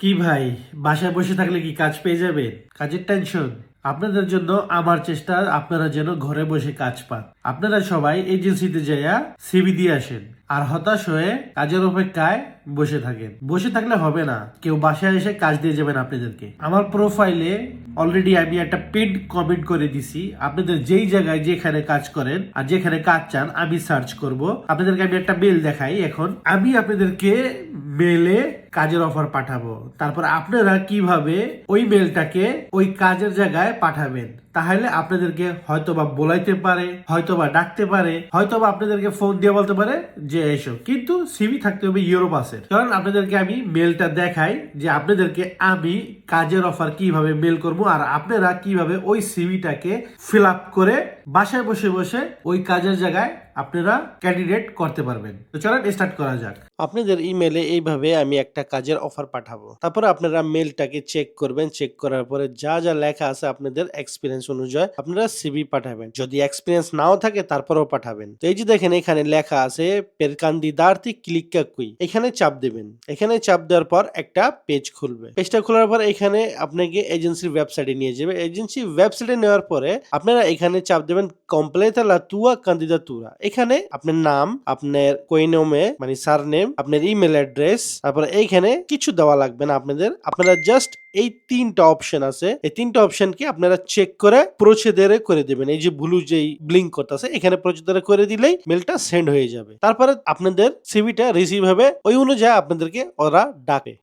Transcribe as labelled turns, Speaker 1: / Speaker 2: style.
Speaker 1: কি ভাই, বাসায় বসে থাকলে কি কাজ পেয়ে যাবেন কাজের টেনশন আপনাদের জন্য আমার চেষ্টা, আপনারা যেন ঘরে বসে কাজ পান। আপনারা সবাই এজেন্সিতে যাইয়া সিবি দিয়ে আসেন আর হতাশ হয়ে কাজের অপেক্ষায় বসে থাকেন। বসে থাকলে হবে না। কেউ বাসায় এসে কাজ দিয়ে যাবেন আপনাদেরকে। আমার প্রোফাইলে অলরেডি আমি একটা পেড কমেন্ট করে দিছি। আপনাদের যেই জায়গায় যেখানে কাজ করেন আর যেখানে কাজ চান, আমি সার্চ করব। আপনাদেরকে আমি একটা মেল দেখাই এখন। আমি আপনাদেরকে মেলে কাজের অফার পাঠাবো। তারপর আপনারা কীভাবে ওই মেলটাকে ওই কাজের জায়গায় পাঠাবেন? তাহলে আপনাদেরকে হয়তোবা বলাইতে পারে, হয়তোবা ডাকতে পারে, হয়তোবা আপনাদেরকে ফোন দিয়ে বলতে পারে যে এসো। কিন্তু সিভি থাকতে হবে ইউরোপ ইউরোপাসের কারণ আপনাদেরকে আমি মেলটা দেখাই যে আপনাদেরকে আমি কাজের অফার কীভাবে মেল করব আর আপনারা কীভাবে ওই সিভিটাকে ফিল আপ করে বাসায় বসে বসে ওই কাজের জায়গায় আপনারা ক্যান্ডিডেট করতে পারবেন। তো চলেন স্টার্ট করা যাক। আপনাদের ইমেলে এইভাবে আমি একটা কাজের অফার পাঠাবো। তারপরে আপনারা মেলটাকে চেক করবেন। চেক করার পরে যা যা লেখা আছে আপনাদের এক্সপিরিয়েন্স অনুযায়ী আপনারা সিভি পাঠাবেন। যদি এক্সপিরিয়েন্স নাও থাকে, তারপরেও পাঠাবেন। তো এই যে দেখেন, এখানে লেখা আছে পের কান্দিদার্থী ক্লিক কাকুই এখানে চাপ দেবেন। এখানে চাপ দেওয়ার পর একটা পেজ খুলবে। পেজটা খোলার পর এখানে আপনাকে এজেন্সির ওয়েবসাইটে নিয়ে যাবে। এজেন্সি ওয়েবসাইটে নেওয়ার পরে আপনারা এখানে চাপ দেবেন কমপ্লেতা লা তুয়া কান্দিদাতুরা এখানে আপনার নাম, আপনার কৈনমে মানে সার নেম আপনার ইমেল অ্যাড্রেস তারপরে এইখানে কিছু দেওয়া লাগবে না আপনাদের। আপনারা জাস্ট এই তিনটা অপশন আছে। এই তিনটা অপশনকে আপনারা চেক করে প্রোসিডারে করে দেবেন। এই যে ব্লু যেই ব্লিঙ্ক করতেছে, এখানে প্রোসিডারে করে দিলেই মেলটা সেন্ড হয়ে যাবে। তারপরে আপনাদের সিভিটা রিসিভ হবে। ওই অনুযায়ী আপনাদেরকে ওরা ডাকে।